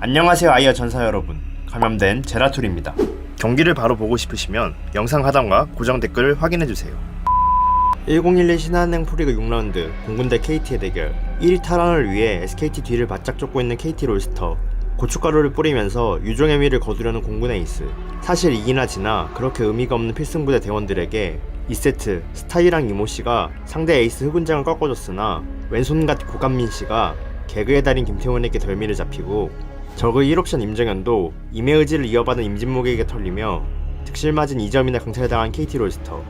안녕하세요 아이어 전사 여러분. 감염된 제라툴입니다. 경기를 바로 보고 싶으시면 영상 하단과 고정 댓글을 확인해주세요. 1011 신한은행 프리그 6라운드 공군대 KT의 대결. 1위 탈환을 위해 SKT 뒤를 바짝 쫓고 있는 KT 롤스터. 고춧가루를 뿌리면서 유종의 미를 거두려는 공군의 에이스. 사실 이기나 지나 그렇게 의미가 없는 필승부대 대원들에게 2세트 스타이랑 이모씨가 상대 에이스 흑운장을 꺾어줬으나 왼손갓 고감민씨가 개그의 달인 김태훈에게 덜미를 잡히고 적의 1옵션 임정현도 임해의지를 이어받은 임진목에게 털리며 득실맞은 2점이나 강탈당한 KT 롤스터.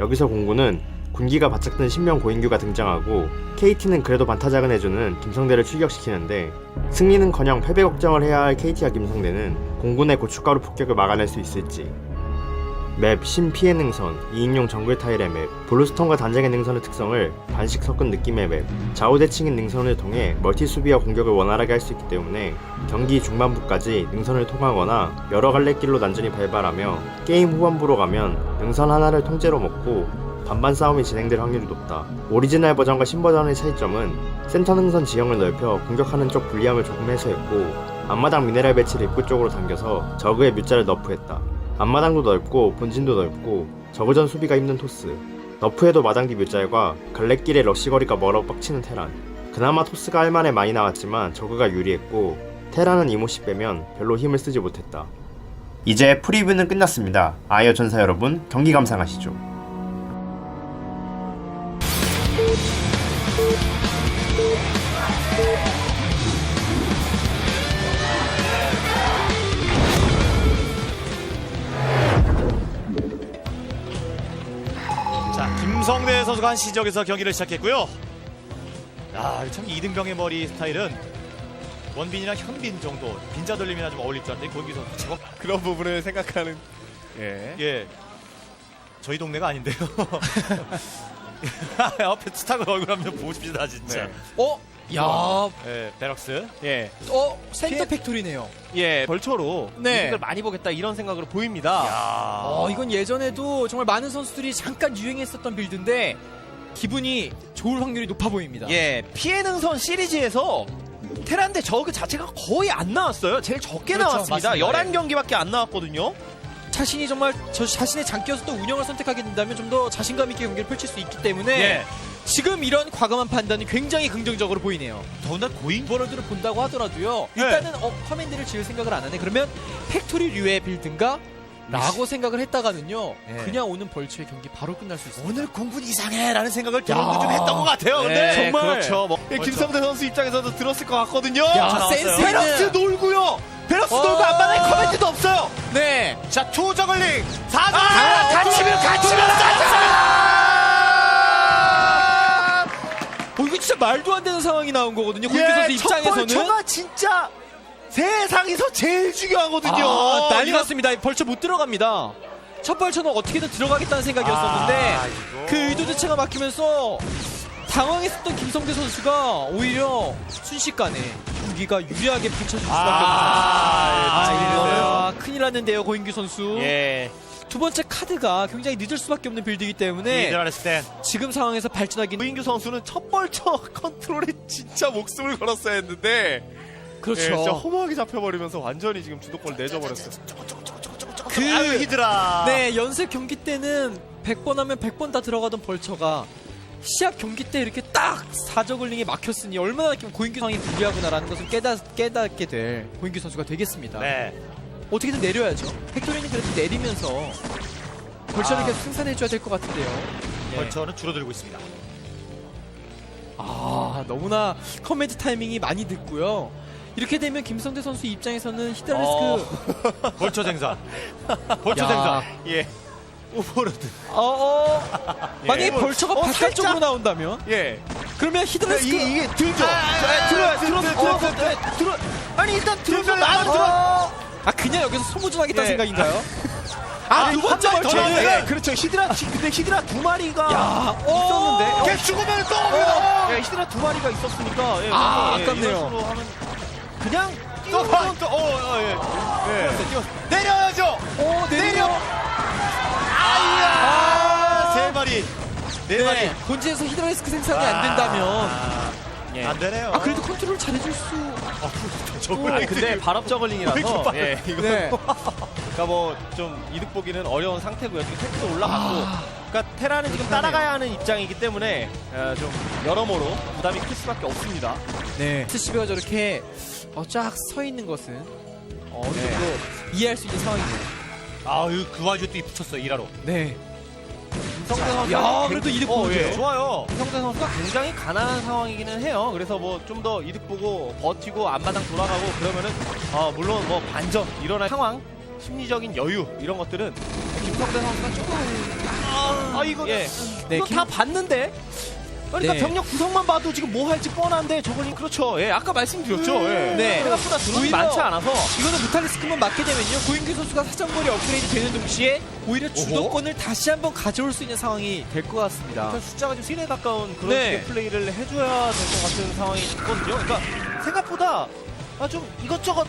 여기서 공군은 군기가 바짝 든 신명 고인규가 등장하고 KT는 그래도 반타작은 해주는 김성대를 출격시키는데 승리는커녕 패배 걱정을 해야 할 KT와 김성대는 공군의 고춧가루 폭격을 막아낼 수 있을지 맵 신피해 능선, 2인용 정글 타일의 맵, 블루스톤과 단장의 능선의 특성을 반씩 섞은 느낌의 맵, 좌우 대칭인 능선을 통해 멀티 수비와 공격을 원활하게 할 수 있기 때문에 경기 중반부까지 능선을 통하거나 여러 갈래 길로 난전이 발발하며 게임 후반부로 가면 능선 하나를 통째로 먹고 반반 싸움이 진행될 확률이 높다. 오리지널 버전과 신버전의 차이점은 센터 능선 지형을 넓혀 공격하는 쪽 불리함을 조금 해소했고 앞마당 미네랄 배치를 입구 쪽으로 당겨서 저그의 뮤자를 너프했다. 앞마당도 넓고 본진도 넓고 저그전 수비가 힘든 토스. 너프에도 마당 뒤 뮤짤과 갈래길의 러시거리가 멀어 빡치는 테란. 그나마 토스가 할만해 많이 나왔지만 저그가 유리했고 테란은 이모씨 빼면 별로 힘을 쓰지 못했다. 이제 프리뷰는 끝났습니다. 아이어 전사 여러분 경기 감상하시죠 자, 김성대 선수가 한 시적에서 경기를 시작했고요. 아, 참 이등병의 머리 스타일은 원빈이나 현빈 정도 빈자 돌림이나 좀 어울릴 줄 알았는데 선수 제법 그런 부분을 생각하는 예. 예 저희 동네가 아닌데요. 옆에 스타그 얼굴 한번 보십시다 진짜. 네. 어? 야, 어, 예, 베럭스. 예. 센터 피해- 팩토리네요. 예, 벌초로 네. 이득을 많이 보겠다 이런 생각으로 보입니다. 야. 어, 이건 예전에도 정말 많은 선수들이 잠깐 유행했었던 빌드인데 기분이 좋을 확률이 높아 보입니다. 예, 피해 능선 시리즈에서 테란데 저그 자체가 거의 안 나왔어요. 제일 적게 그렇죠, 나왔습니다. 맞습니다. 11경기밖에 안 나왔거든요. 자신이 정말 저 자신의 장기여서 또 운영을 선택하게 된다면 좀 더 자신감 있게 경기를 펼칠 수 있기 때문에 예. 지금 이런 과감한 판단이 굉장히 긍정적으로 보이네요. 더군다나 고인 버럴드를 본다고 하더라도요. 네. 일단은 어, 커맨드를 지을 생각을 안 하네. 그러면 팩토리 류의 빌드인가? 라고 생각을 했다가는요. 네. 그냥 오는 벌초의 경기 바로 끝날 수 있습니다. 오늘 공군 이상해라는 생각을 드론도 좀 했던 것 같아요. 근데 네, 정말 그렇죠. 뭐, 예. 김성대 선수 입장에서도 들었을 것 같거든요. 야, 자, 센스 놀고요. 베럭스 어. 놀고 앞바닥에 커맨드도 없어요. 네. 자, 투 저글링 4점 아, 갇히면 갇히면 진짜 말도 안 되는 상황이 나온 거거든요. 고인규 선수 예, 첫 입장에서는. 벌초가 진짜 세상에서 제일 중요하거든요. 아, 난리 났습니다. 벌쳐 못 들어갑니다. 첫 벌쳐는 어떻게든 들어가겠다는 생각이었었는데 아. 그 의도 자체가 막히면서 당황했었던 김성대 선수가 오히려 순식간에 경기가 유리하게 펼쳐질 수밖에 없었습니다. 아, 아, 예, 이거는 큰일 났는데요, 고인규 선수. 예. 두 번째 카드가 굉장히 늦을 수밖에 없는 빌드이기 때문에. 지금 상황에서 발전하기는 노인규 선수는 첫 벌처 컨트롤에 진짜 목숨을 걸었어야 했는데 그렇죠. 예, 진짜 허무하게 잡혀버리면서 완전히 지금 주도권을 내줘버렸어요. 그 아유, 히드라. 네, 연습 경기 때는 100번 하면 100번 다 들어가던 벌처가 시합 경기 때 이렇게 딱 사저글링에 막혔으니 얼마나 고인규 상황이 불리하구나라는 것을 깨닫, 깨닫게 될 고인규 선수가 되겠습니다. 네. 어떻게든 내려야죠. 팩토리는 그래도 내리면서 벌처를 아. 계속 생산해줘야 될 것 같은데요. 네. 벌처는 줄어들고 있습니다. 아, 너무나 커맨드 타이밍이 많이 늦고요. 이렇게 되면 김성대 선수 입장에서는 히드라리스크 벌처 생산. 벌처 야. 생산. 예. 오버로드. 어, 어. 만약에 뭐, 벌처가 어, 바깥쪽으로 살짝. 나온다면 예. 그러면 히드라리스크 이게 이게 들죠. 아, 들어요. 들어 들- 들어 들- 들어 들어. 아니 일단 들어서 나는 안 들어. 아 그냥 여기서 소모전하겠다 는 예. 생각인가요? 아, 두 번째 한발더 벌처는- 나오네. 그렇죠. 히드라 근데 히드라 두 마리가 야, 있었는데. 오! 걔 죽으면 또 옵니다. 예, 히드라 두 마리가 있었으니까. 예, 아, 예, 아깝네요. 이런 식으로 하면 그냥 또, 뛰어서 또, 어, 어, 예. 예. 내려야죠. 오 내려. 아, 세 마리. 네 마리. 본진에서 히드라리스크 생산이 안 된다면 아, 예. 안 되네요. 아 그래도 컨트롤 잘해줄 수 저걸 아, 근데 발업 저글링이라서 예, 이거 네. 그러니까 뭐 좀 이득 보기는 어려운 상태고요. 지금 테크도 올라갔고, 아. 그러니까 테라는 지금 따라가야 하는 입장이기 때문에 어, 좀 여러모로 부담이 클 수밖에 없습니다. 네. SCB가 저렇게 어, 쫙서 있는 것은 어, 어느 네. 정도 이해할 수 있는 상황이네요. 아유 그 와중에 또 붙였어요 일하로. 네. 김성대 선수 야, 그래도 이득 보는데요? 좋아요. 김성대 선수가 굉장히 가난한 상황이기는 해요. 그래서 뭐 좀 더 이득 보고 버티고 앞마당 돌아가고 그러면은 어, 물론 뭐 반전 일어날 상황, 심리적인 여유 이런 것들은 김성대 선수가 조금 아, 이거 네, 이거 김- 다 봤는데. 그러니까 네. 병력 구성만 봐도 지금 뭐 할지 뻔한데 저걸링 그렇죠. 예, 아까 말씀드렸죠. 예. 네. 생각보다 드론이 오히려 많지 않아서 이거는 무탈리스크만 맞게 되면요 고인규 선수가 사정거리 업그레이드 되는 동시에 오히려 주도권을 다시 한번 가져올 수 있는 상황이 될 것 같습니다. 일단 숫자가 좀 3에 가까운 그런 네. 식의 플레이를 해줘야 될 것 같은 상황이 있거든요. 그러니까 생각보다 아, 좀 이것저것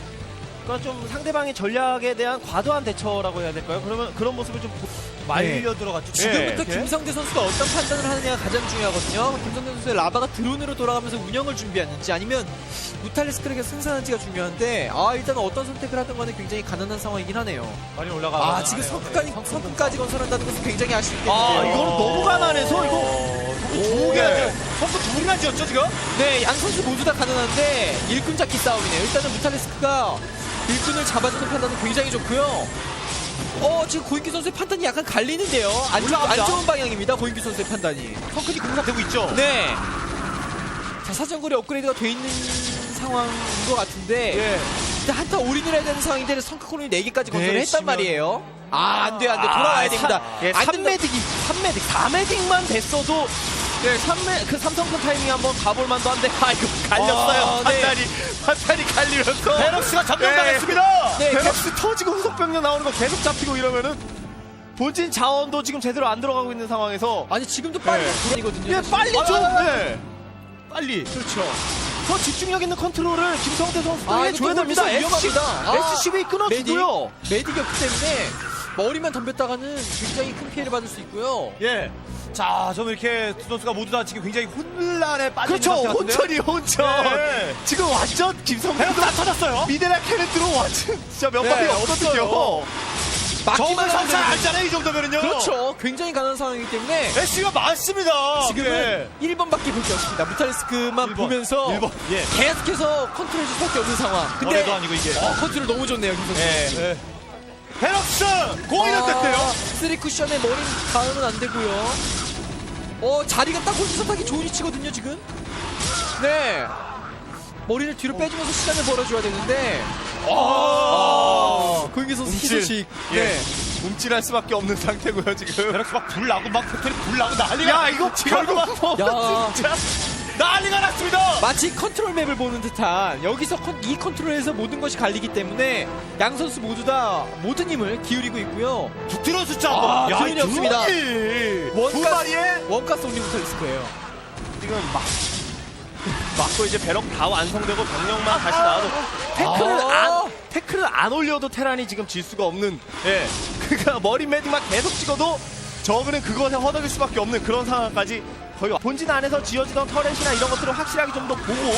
그러니까 좀 상대방의 전략에 대한 과도한 대처라고 해야 될까요? 그러면 그런 모습을 좀 보- 말려 들어갔죠. 지금부터 예. 김성대 선수가 어떤 판단을 하느냐가 가장 중요하거든요. 김성대 선수의 라바가 드론으로 돌아가면서 운영을 준비하는지 아니면 무탈리스크를 생산하는지가 중요한데 아 일단 어떤 선택을 하든 간에 굉장히 가난한 상황이긴 하네요. 많이 올라가. 아 지금 성까지 성까지 건설한다는 것은 굉장히 아쉽겠는데요. 아, 이거는 너무 가난해서 이거 두 개나 선수 두 개나 지었죠 지금? 네, 양 선수 모두 다 가능한데 일꾼 잡기 싸움이네요. 일단은 무탈리스크가 일꾼을 잡아주는 판단은 굉장히 좋고요. 어, 지금 고인규 선수의 판단이 약간 갈리는데요. 안, 좋- 안. 좋은 방향입니다. 고인규 선수의 판단이. 성큰이 공사되고 있죠. 네. 자, 사정거리 업그레이드가 돼 있는 상황인 것 같은데. 예. 일단 한타 올인을 해야 되는 상황인데 성크콜론이 4개까지 건설을 네, 했단 시면- 말이에요. 아, 안 돼, 안 돼. 돌아와야 됩니다. 예, 안 된다. 3매딕이 3매딕 4매딕만 됐어도 네, 3매 그 삼성큰 타이밍 한번 가볼 만도 한데 아 이거 갈렸어요. 아, 네. 판단이 판단이 갈리면서 베럭스가 점령당했습니다. 네, 베럭스 터지고 후속 병력 나오는 거 계속 잡히고 이러면은 본진 자원도 지금 제대로 안 들어가고 있는 상황에서 아니, 지금도 빨리 네. 돌아니거든요. 예, 빨리 좀 아, 네. 빨리. 그렇죠. 더 집중력 있는 컨트롤을 김성태 선수도 아, 해줘야 됩니다. 위험합니다. 아, SCV 끊어주고요. 메딕이 없기 때문에 머리만 덤볐다가는 굉장히 큰 피해를 받을 수 있고요. 예. 자, 저는 이렇게 두 선수가 모두 다 지금 굉장히 혼란에 빠진 그렇죠. 상태 같은데요? 혼천이 혼천. 네. 지금 완전 김성태도 다 터졌어요. 미네랄 캐릭터로 완전 진짜 몇 네, 마리 없었어요. 막기만 정말 되는 알잖아요, 이 정도면은요. 그렇죠. 굉장히 가난한 상황이기 때문에 SC가 많습니다. 지금은 예. 1번밖에 볼 게 없습니다. 무탈리스크만 보면서 일번, 예. 계속해서 컨트롤 해줄 수밖에 없는 상황. 근데 아니고 이게. 어, 컨트롤 너무 좋네요, 김선수. 예. 베럭스 공이는 됐대요. 쓰리 쿠션에 머리 닿으면 안 되고요. 어 자리가 딱 혼자서 타기 좋은 위치거든요 지금. 네. 머리를 뒤로 빼주면서 시간을 벌어줘야 되는데. 아, 고인기 선수 움찔. 희소식. 예. 네. 움찔할 수밖에 없는 상태고요 지금. 베럭스 막 불 나고 막 팩토리 불나고 난리가. 야 이거 결국 야. 진짜 난리가 났습니다. 마치 컨트롤 맵을 보는 듯한 여기서 컨- 이 컨트롤에서 모든 것이 갈리기 때문에 양 선수 모두 다 모든 힘을 기울이고 있고요. 드론 숫자 아, 한번. 드론이 없습니다. 두 원가스 마리에 원가스 올리부터 리스크예요. 지금 막 맞고 이제 배럭 다 완성되고 병력만 다시 나와도 태클을 아. 안 태클을 안 올려도 테란이 지금 질 수가 없는 예 그러니까 머리 매딩만 계속 찍어도 저그는 그것에 허덕일 수밖에 없는 그런 상황까지 거의 본진 안에서 지어지던 터렛이나 이런 것들을 확실하게 좀 더 보고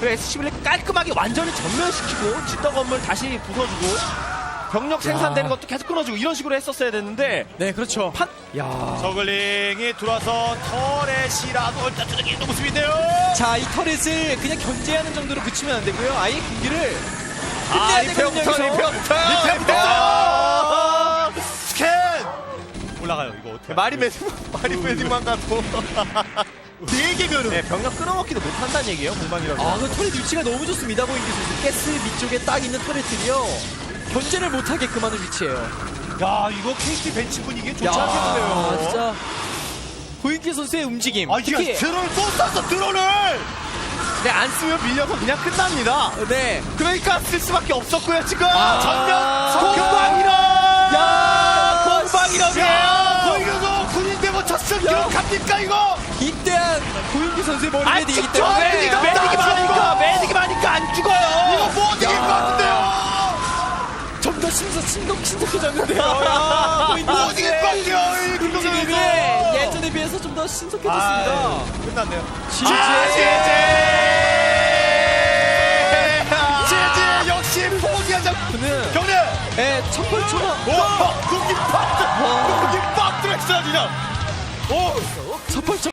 그 SCB를 깔끔하게 완전히 전멸시키고 짓던 건물 다시 부숴주고 병력 생산되는 것도 계속 끊어주고 이런 식으로 했었어야 됐는데 네 그렇죠. 판 야. 저글링이 들어와서 터렛이라도 일단 두들기 있는 모습인데요. 자, 이 터렛을 그냥 견제하는 정도로 그치면 안 되고요. 아예 경기를 아, 끝내야 리페어부터 되거든요. 여기서. 리페어부터 리페어부터! 말이 매딩 말이 매딩만 가도 네 개면은 네, 병력 끊어먹기도 못한다는 얘기예요 공방이라고 아, 그 터렛 위치가 너무 좋습니다. 고인기 선수. 가스 밑쪽에 딱 있는 터렛들이요. 견제를 못하게끔 하는 위치예요. 야 이거 KT 벤치 분위기 좋지 야, 않겠는데요. 진짜. 고인기 선수의 움직임. 아 이게 특히 드론을 또 쐈어 드론을. 네, 안 쓰면 밀려서 그냥 끝납니다 네. 그러니까 쓸 수밖에 없었고요 지금 아, 전면 공방이라. 야, 공방이라고요 보이면서 대모 쳤어 기록합니까 이거? 이때한 고인기 선수의 머리 아 메딕이기 직접 때문에 매딩이 매딩이 많으니까 매딩이 많으니까 안 죽어요 이거 못 이길 것 같은데요. 좀더 심서 심각 심각해졌는데요. 야, 고인기 못 이길 것 같아요 이 움직임이 김동현 예전에 비해서 좀 더 신속해졌습니다. 아, 끝났네요. 지지. 지지 역시 포기하지 않고 그는 경례. 예, 첫 벌처가 와, 국기 빡, 와. 국기 빡 들어있어 그냥. 오, 첫 벌처